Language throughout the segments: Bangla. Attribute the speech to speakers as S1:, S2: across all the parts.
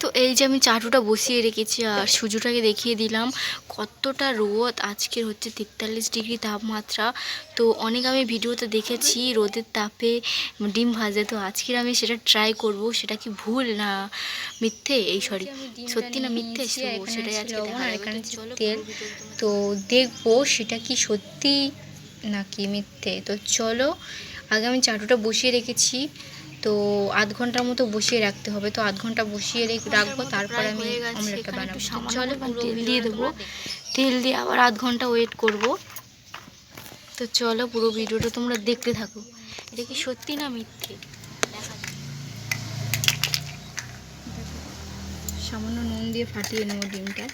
S1: তো এই যে আমি চাটুটা বসিয়ে রেখেছি আর সুজুটাকে দেখিয়ে দিলাম কতটা রোদ আজকের হচ্ছে তেতাল্লিশ ডিগ্রি তাপমাত্রা। তো অনেক আমি ভিডিওতে দেখেছি রোদের তাপে ডিম ভাজে। তো আজকের আমি সেটা ট্রাই করব সেটা কি ভুল না মিথ্যে? এই সরি সত্যি না মিথ্যে? সেটাই আজকে
S2: তেল। তো দেখব সেটা কি সত্যি নাকি মিথ্যে। তো চলো আগে আমি চাটুটা বসিয়ে রেখেছি। তো আধ ঘণ্টার মতো বসিয়ে রাখতে হবে। তো আধ ঘণ্টা বসিয়ে রেখে রাখব তারপর আমি অমলেটটা বানাবো। চলো পুরো
S1: তেল দিয়ে দেবো। তেল দিয়ে আবার আধ ঘণ্টা ওয়েট করব। তো চলো পুরো ভিডিওটা তোমরা দেখতে থাকো। এটা কি সত্যি না মিথ্যে?
S2: সামান্য নুন দিয়ে ফাটিয়ে নেব ডিমটা।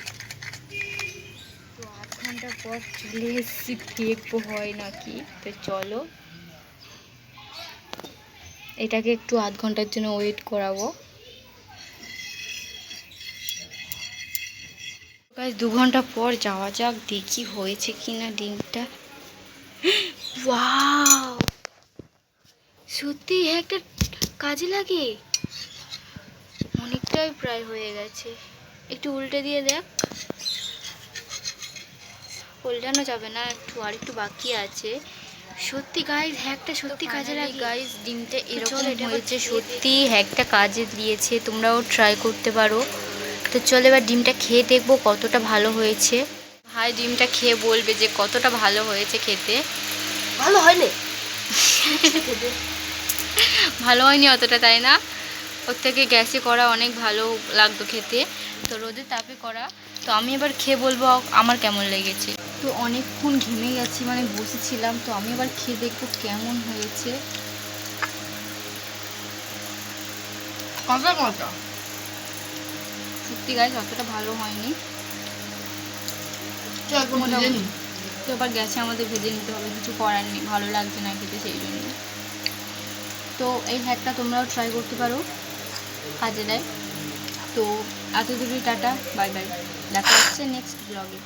S2: তো আধ ঘণ্টা পর চলে এসেছি দেখব হয় নাকি? তো চলো। এটাকে একটু আধ ঘণ্টার জন্য ওয়েট করাবো। দু ঘণ্টা পর যাওয়া যাক, দেখি হয়েছে কি না ডিমটা
S1: সত্যি, একটা কাজে লাগে। অনেকটাই প্রায় হয়ে গেছে। একটু উল্টে দিয়ে দেখ। উল্টানো যাবে না, একটু আর একটু বাকি আছে। সত্যি গাইজ হ্যাকটা সত্যি কাজে লাগে
S2: গাইস ডিমটা এরকম হয়েছে সত্যি হ্যাকটা কাজে দিয়েছে তোমরাও ট্রাই করতে পারো। তো চলো এবার ডিমটা খেয়ে দেখব কতটা ভালো হয়েছে। ভাই ডিমটা খেয়ে বলবে যে কতটা ভালো হয়েছে খেতে।
S1: ভালো হয়নি।
S2: ভালো হয়নি অতটা তাই না? ওর থেকে গ্যাসে করা অনেক ভালো লাগতো খেতে। তো রোদের তাপে করা। তো আমি এবার খেয়ে বলব আমার কেমন লেগেছে। তো অনেকক্ষণ ঘেমে গেছি মানে বসেছিলাম। তো আমি এবার খেয়ে দেখব কেমন হয়েছে।
S1: কাঁচা কাঁচা
S2: সত্যি গাছ অতটা ভালো হয়নি। তো এবার গ্যাসে আমাদের ভেজে নিতে হবে। কিছু করার নেই ভালো লাগছে না খেতে সেই জন্য। তো এই হ্যাকটা তোমরাও ট্রাই করতে পারো। কাজে দেয়। তো এত দূরই টাটা বাই বাই। দেখা হচ্ছে নেক্সট ব্লগে